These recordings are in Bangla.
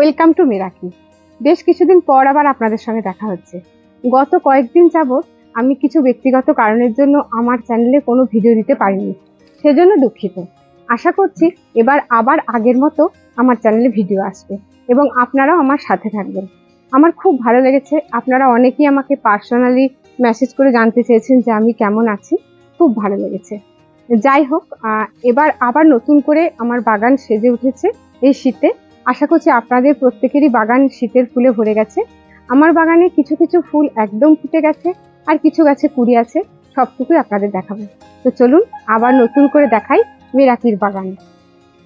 ওয়েলকাম টু মেরাকি বেশ কিছুদিন পর আবার আপনাদের সঙ্গে দেখা হচ্ছে। গত কয়েকদিন যাবৎ আমি কিছু ব্যক্তিগত কারণের জন্য আমার চ্যানেলে কোনো ভিডিও দিতে পারিনি। সেজন্য দুঃখিত। আশা করছি এবার আবার আগের মতো আমার চ্যানেলে ভিডিও আসবে এবং আপনারাও আমার সাথে থাকবেন। আমার খুব ভালো লেগেছে। আপনারা অনেকেই আমাকে পার্সোনালি মেসেজ করে জানতে চেয়েছেন যে আমি কেমন আছি। খুব ভালো লেগেছে। যাই হোক এবার আবার নতুন করে আমার বাগান সেজে উঠেছে এই শীতে। আশা করছি আপনাদের প্রত্যেকেরই বাগান শীতের ফুলে ভরে গেছে। আমার বাগানে কিছু কিছু ফুল একদম ফুটে গেছে আর কিছু গাছে কুড়ি আছে, সবটুকুই আপনাদের দেখাবো। তো চলুন আবার নতুন করে দেখাই মেরাকির বাগান।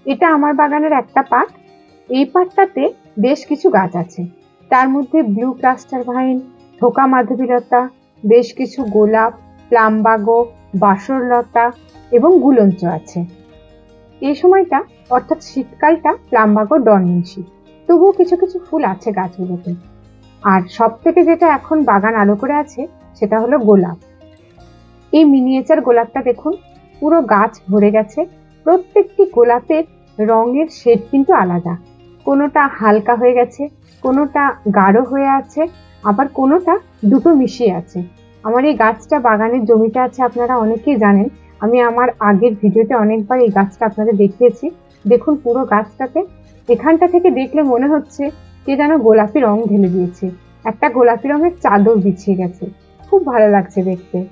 এটা আমার বাগানের একটা পার্ট এই পার্টটাতে বেশ কিছু গাছ আছে। তার মধ্যে ব্লু ক্লাস্টার ভাইন, থোকা মাধবীলতা, বেশ কিছু গোলাপ, প্লামবাগো, বাসরলতা এবং গুলঞ্চ আছে। এই সময়টা, অর্থাৎ শীতকালটা, প্লামবাগো ডরমেন্সি তবুও কিছু কিছু ফুল আছে গাছগুলোতে। আর সব থেকে যেটা এখন বাগান আলো করে আছে, সেটা হলো গোলাপ। এই মিনিয়েচার গোলাপটা দেখুন, পুরো গাছ ভরে গেছে। প্রত্যেকটি গোলাপের রঙের শেড কিন্তু আলাদা। কোনোটা হালকা হয়ে গেছে, কোনোটা গাঢ় হয়ে আছে, আবার কোনোটা দুটো মিশিয়ে আছে। আমার এই গাছটা বাগানের জমিটা আছে, আপনারা অনেকেই জানেন। আমি আমার আগের ভিডিওতে অনেকবার এই গাছটা আপনাদের দেখিয়েছি। দেখুন পুরো গাছটাকে। এখানটা থেকে দেখলে মনে হচ্ছে কে যেন গোলাপি রং ঢেলে দিয়েছে। একটা গোলাপি রঙের চাদর বিছিয়ে গেছে। খুব ভালো লাগছে দেখতে।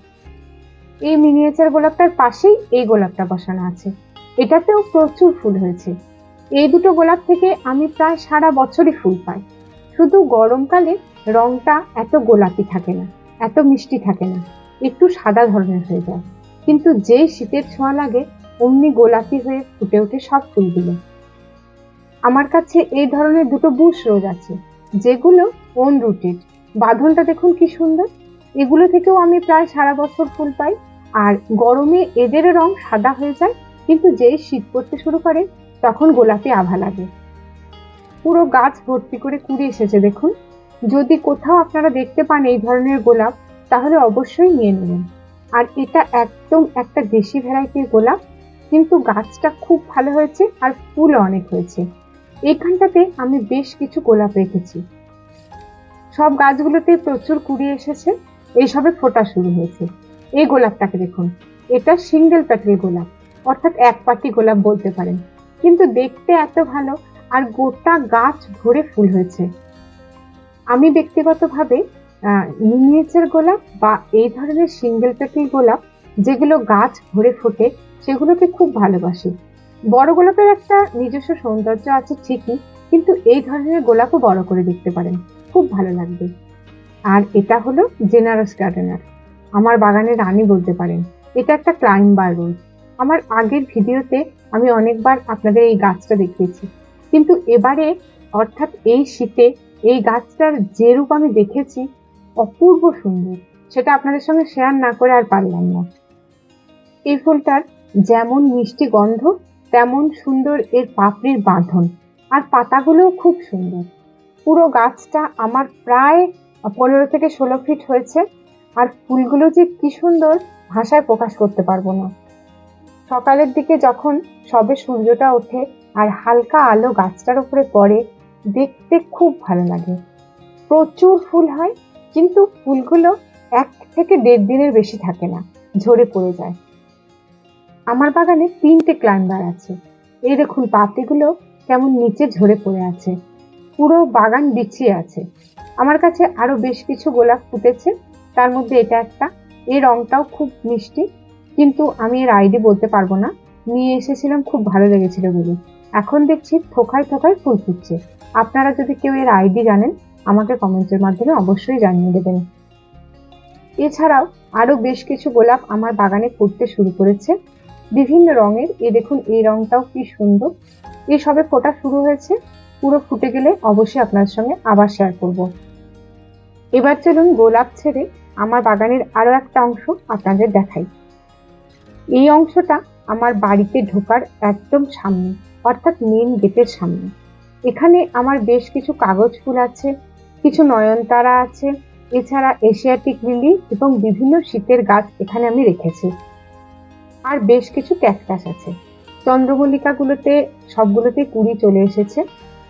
এই মিনিয়েচার গোলাপটার পাশেই এই গোলাপটা বসানো আছে। এটাতেও প্রচুর ফুল হয়েছে। এই দুটো গোলাপ থেকে আমি প্রায় সারা বছরই ফুল পাই। শুধু গরমকালে রংটা এত গোলাপি থাকে না, এত মিষ্টি থাকে না। একটু সাদা ধরনের হয়ে যায়। কিন্তু যেই শীতের ছোঁয়া লাগে, অমনি গোলাপি হয়ে ফুটে ওঠে সব ফুলগুলো। আমার কাছে এই ধরনের দুটো বুশ রোজ আছে, যেগুলো ওন রুটেড বাঁধনটা দেখুন কি সুন্দর। এগুলো থেকেও আমি প্রায় সারা বছর ফুল পাই, আর গরমে এদের রং সাদা হয়ে যায়, কিন্তু যেই শীত পড়তে শুরু করে, তখন গোলাপি আভা লাগে। পুরো গাছ ভর্তি করে কুড়ি এসেছে দেখুন। যদি কোথাও আপনারা দেখতে পান এই ধরনের গোলাপ, তাহলে অবশ্যই নিয়ে নেবেন। আর এটা একদম একটা দেশি ভ্যারাইটির গোলাপ, কিন্তু গাছটা খুব ভালো হয়েছে আর ফুল অনেক হয়েছে। এইখানটাতে আমি বেশ কিছু গোলাপ রেখেছি। সব গাছগুলোতে প্রচুর কুড়ি এসেছে, এইসবে ফোটা শুরু হয়েছে। এই গোলাপটাকে দেখুন, এটা সিঙ্গেল প্যাটেল গোলাপ, অর্থাৎ এক পাটি গোলাপ বলতে পারেন। কিন্তু দেখতে এত ভালো আর গোটা গাছ ভরে ফুল হয়েছে। আমি ব্যক্তিগতভাবে মিনিয়েচার গোলাপ বা এই ধরনের সিঙ্গেল পেটেল গোলাপ যেগুলো গাছ ভরে ফোটে, সেগুলোকে খুব ভালোবাসি। বড় গোলাপের একটা নিজস্ব সৌন্দর্য আছে ঠিকই, কিন্তু এই ধরনের গোলাপও বড় করে দেখতে পারেন। খুব ভালো লাগবে। আর এটা হলো জেনারস গার্ডেনার আমার বাগানের রানী বলতে পারেন। এটা একটা ক্লাইম্বার রোজ আমার আগের ভিডিওতে আমি অনেকবার আপনাদের এই গাছটা দেখিয়েছি। কিন্তু এবারে অর্থাৎ এই শীতে এই গাছটার যে রূপ আমি দেখেছি অপূর্ব সুন্দর। সেটা আপনাদের সঙ্গে শেয়ার না করে আর পারলাম না। এই ফুলটার যেমন মিষ্টি গন্ধ, তেমন সুন্দর এর পাপড়ির বাঁধন। আর পাতাগুলোও খুব সুন্দর। পুরো গাছটা আমার প্রায় পনেরো থেকে ষোলো ফিট হয়েছে। আর ফুলগুলো যে কি সুন্দর ভাষায় প্রকাশ করতে পারব না। সকালের দিকে যখন সবে সূর্যটা ওঠে আর হালকা আলো গাছটার উপরে পড়ে, দেখতে খুব ভালো লাগে। প্রচুর ফুল হয় কিন্তু ফুলগুলো এক থেকে দেড় দিনের বেশি থাকে না, ঝরে পড়ে যায়। আমার বাগানে তিনটে ক্লাইম্বার আছে। এই দেখুন, পাতিগুলো কেমন নিচে ঝরে পড়ে আছে। পুরো বাগান বিছিয়ে আছে। আমার কাছে আরও বেশ কিছু গোলাপ ফুটেছে। তার মধ্যে এটা একটা। এই রংটাও খুব মিষ্টি। কিন্তু আমি এর আইডি বলতে পারব না। নিয়ে এসেছিলাম, খুব ভালো লেগেছিল বলে। এখন দেখছি থোকায় থোকায় ফুল ফুটছে। আপনারা যদি কেউ এর আইডি জানেন আমাকে কমেন্টের মাধ্যমে অবশ্যই জানিয়ে দেবেন। এছাড়াও আরও বেশ কিছু গোলাপ আমার বাগানে ফুটতে শুরু করেছে। বিভিন্ন রঙের, এ দেখুন, এই রংটাও কি সুন্দর। এই সবে ফোটা শুরু হয়েছে। পুরো ফুটে গেলে অবশ্যই আপনার সঙ্গে আবার শেয়ার করব। এবার চলুন গোলাপ ছেড়ে আমার বাগানের আরও একটা অংশ আপনাদের দেখাই। এই অংশটা আমার বাড়িতে ঢোকার একদম সামনে, অর্থাৎ মেন গেটের সামনে। এখানে আমার বেশ কিছু কাগজ ফুল আছে কিছু নয়নতারা আছে। এছাড়া এশিয়াটিক লিলি এবং বিভিন্ন শীতের গাছ এখানে আমি রেখেছি। আর বেশ কিছু ক্যাকটাস আছে। চন্দ্রমল্লিকাগুলোতে সবগুলোতে কুড়ি চলে এসেছে।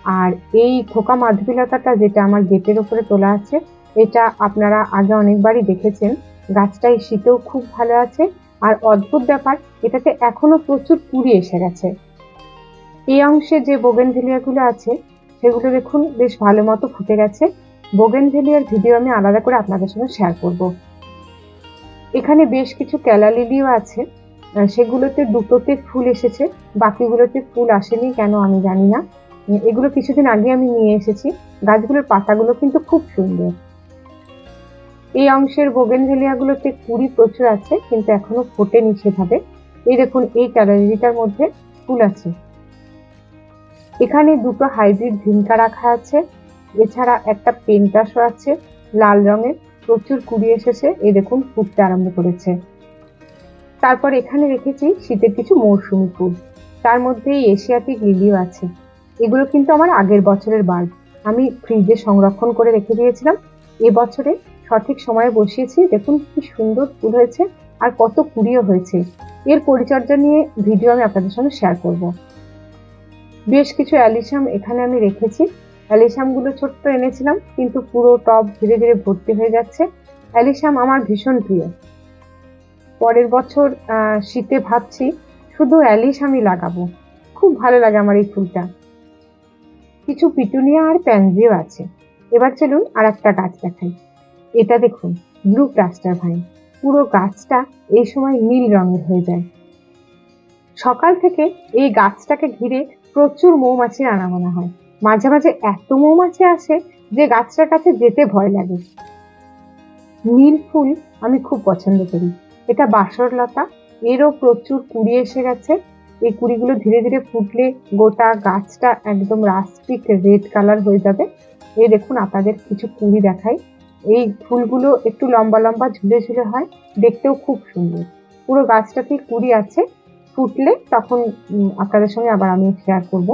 আর এই খোকা মাধবীলতাটা যেটা আমার গেটের উপরে তোলা আছে, এটা আপনারা আগে অনেকবারই দেখেছেন। গাছটা শীতেও খুব ভালো আছে। আর অদ্ভুত ব্যাপার, এটাতে এখনও প্রচুর কুড়ি এসে গেছে। এই অংশে যে বোগেনভেলিয়াগুলো আছে সেগুলো দেখুন, বেশ ভালো মতো ফুটে গেছে। বোগেন ভেলিয়ার ভিডিও আমি আলাদা করে আপনাদের সঙ্গে শেয়ার করব। এখানে বেশ কিছু ক্যালা লিলিও আছে। সেগুলোতে দুটোতে ফুল এসেছে, বাকিগুলোতে ফুল আসেনি কেন আমি জানি না। এগুলো কিছুদিন আগে আমি নিয়ে এসেছি। গাছগুলোর পাতাগুলো কিন্তু খুব সুন্দর। এই অংশের বোগেনভেলিয়াগুলোতে কুড়ি প্রচুর আছে, কিন্তু এখনও ফোটেনি সেভাবে। এই দেখুন, এই ক্যালারিটার মধ্যে ফুল আছে। এখানে দুটো হাইব্রিড ভিনকা রাখা আছে। এছাড়া একটা পেন্টাসও আছে, লাল রঙের। প্রচুর কুড়ি এসেছে। এ দেখুন, ফুটতে আরম্ভ করেছে। তারপর এখানে রেখেছি শীতের কিছু মৌসুমি ফুল। তার মধ্যে এই এশিয়াটিক লিলিও আছে। এগুলো কিন্তু আমার আগের বছরের বাল্ব আমি ফ্রিজে সংরক্ষণ করে রেখে দিয়েছিলাম। এবছরে সঠিক সময়ে বসিয়েছি। দেখুন কি সুন্দর ফুল হয়েছে আর কত কুড়িও হয়েছে। এর পরিচর্যা নিয়ে ভিডিও আমি আপনাদের সঙ্গে শেয়ার করব। বেশ কিছু অ্যালিসাম এখানে আমি রেখেছি। অ্যালিসামগুলো ছোট্ট এনেছিলাম, কিন্তু পুরো টব ধীরে ধীরে ভর্তি হয়ে যাচ্ছে। অ্যালিসাম আমার ভীষণ প্রিয়। পরের বছর শীতে ভাবছি শুধু অ্যালিসামই লাগাবো। খুব ভালো লাগে আমার এই ফুলটা। কিছু পিটুনিয়া আর প্যানজিও আছে। এবার চলুন আর একটা গাছ দেখাই। এটা দেখুন, ব্লু প্লাস্টার ভাই পুরো গাছটা এই সময় নীল রঙের হয়ে যায়। সকাল থেকে এই গাছটাকে ঘিরে প্রচুর মৌমাছির আনাগোনা হয়। মাঝে মাঝে এত মৌমাছি আসে যে গাছটার কাছে যেতে ভয় লাগে। নীল ফুল আমি খুব পছন্দ করি। এটা বাসরলতা, এরও প্রচুর কুড়ি এসে গেছে। এই কুড়িগুলো ধীরে ধীরে ফুটলে গোটা গাছটা একদম রাস্টিক রেড কালার হয়ে যাবে। এই দেখুন, আপনাদের কিছু কুড়ি দেখাই। এই ফুলগুলো একটু লম্বা লম্বা ঝুলে ঝুলে হয়, দেখতেও খুব সুন্দর। পুরো গাছটাতে কুড়ি আছে। ফুটলে তখন আপনাদের সঙ্গে আবার আমি শেয়ার করব।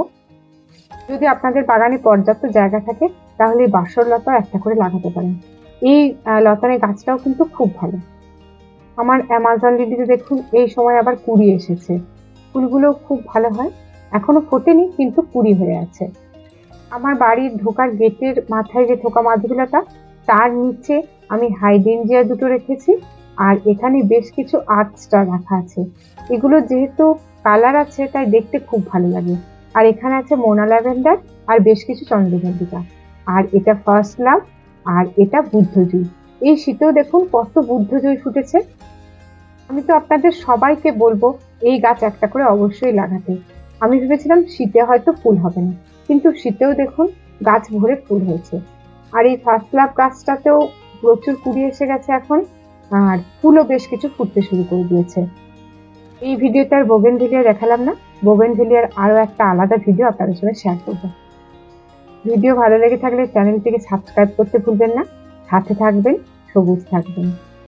যদি আপনাদের বাগানে পর্যাপ্ত জায়গা থাকে, তাহলে বাসর লতা একটা করে লাগাতে পারেন। এই লতানের গাছটাও কিন্তু খুব ভালো। আমার অ্যামাজন লিলিতে দেখুন, এই সময় আবার কুড়ি এসেছে। ফুলগুলো খুব ভালো হয়। এখনও ফোটেনি, কিন্তু কুড়ি হয়ে আছে। আমার বাড়ির ঢোকার গেটের মাথায় যে থোকা মাছগুলোটা তার নিচে আমি হাইডেনজিয়া দুটো রেখেছি। আর এখানে বেশ কিছু আর্ট স্টার রাখা আছে। এগুলো যেহেতু কালার আছে, তাই দেখতে খুব ভালো লাগে। আর এখানে আছে মোনা ল্যাভেন্ডার আর বেশ কিছু চন্দ্রমল্লিকা। আর এটা ফার্স্ট লাভ আর এটা বুদ্ধজুই এই শীতেও দেখুন কত বুদ্ধজুই ফুটেছে। আমি তো আপনাদের সবাইকে বলব, এই গাছ একটা করে অবশ্যই লাগাতে। আমি ভেবেছিলাম শীতে হয়তো ফুল হবে না, কিন্তু শীতেও দেখুন গাছ ভরে ফুল হয়েছে। আর এই ফার্স্ট লাভ গাছটাতেও প্রচুর কুড়ি এসে গেছে এখন। আর ফুলও বেশ কিছু ফুটতে শুরু করে দিয়েছে। এই ভিডিওতে আর বোবেন ভিলিয়া দেখালাম না। বোবেন ভিলিয়ার আরও একটা আলাদা ভিডিও আপনাদের সঙ্গে শেয়ার করব। ভিডিও ভালো লেগে থাকলে চ্যানেলটিকে সাবস্ক্রাইব করতে ভুলবেন না। সাথে থাকবেন, সবুজ থাকবেন।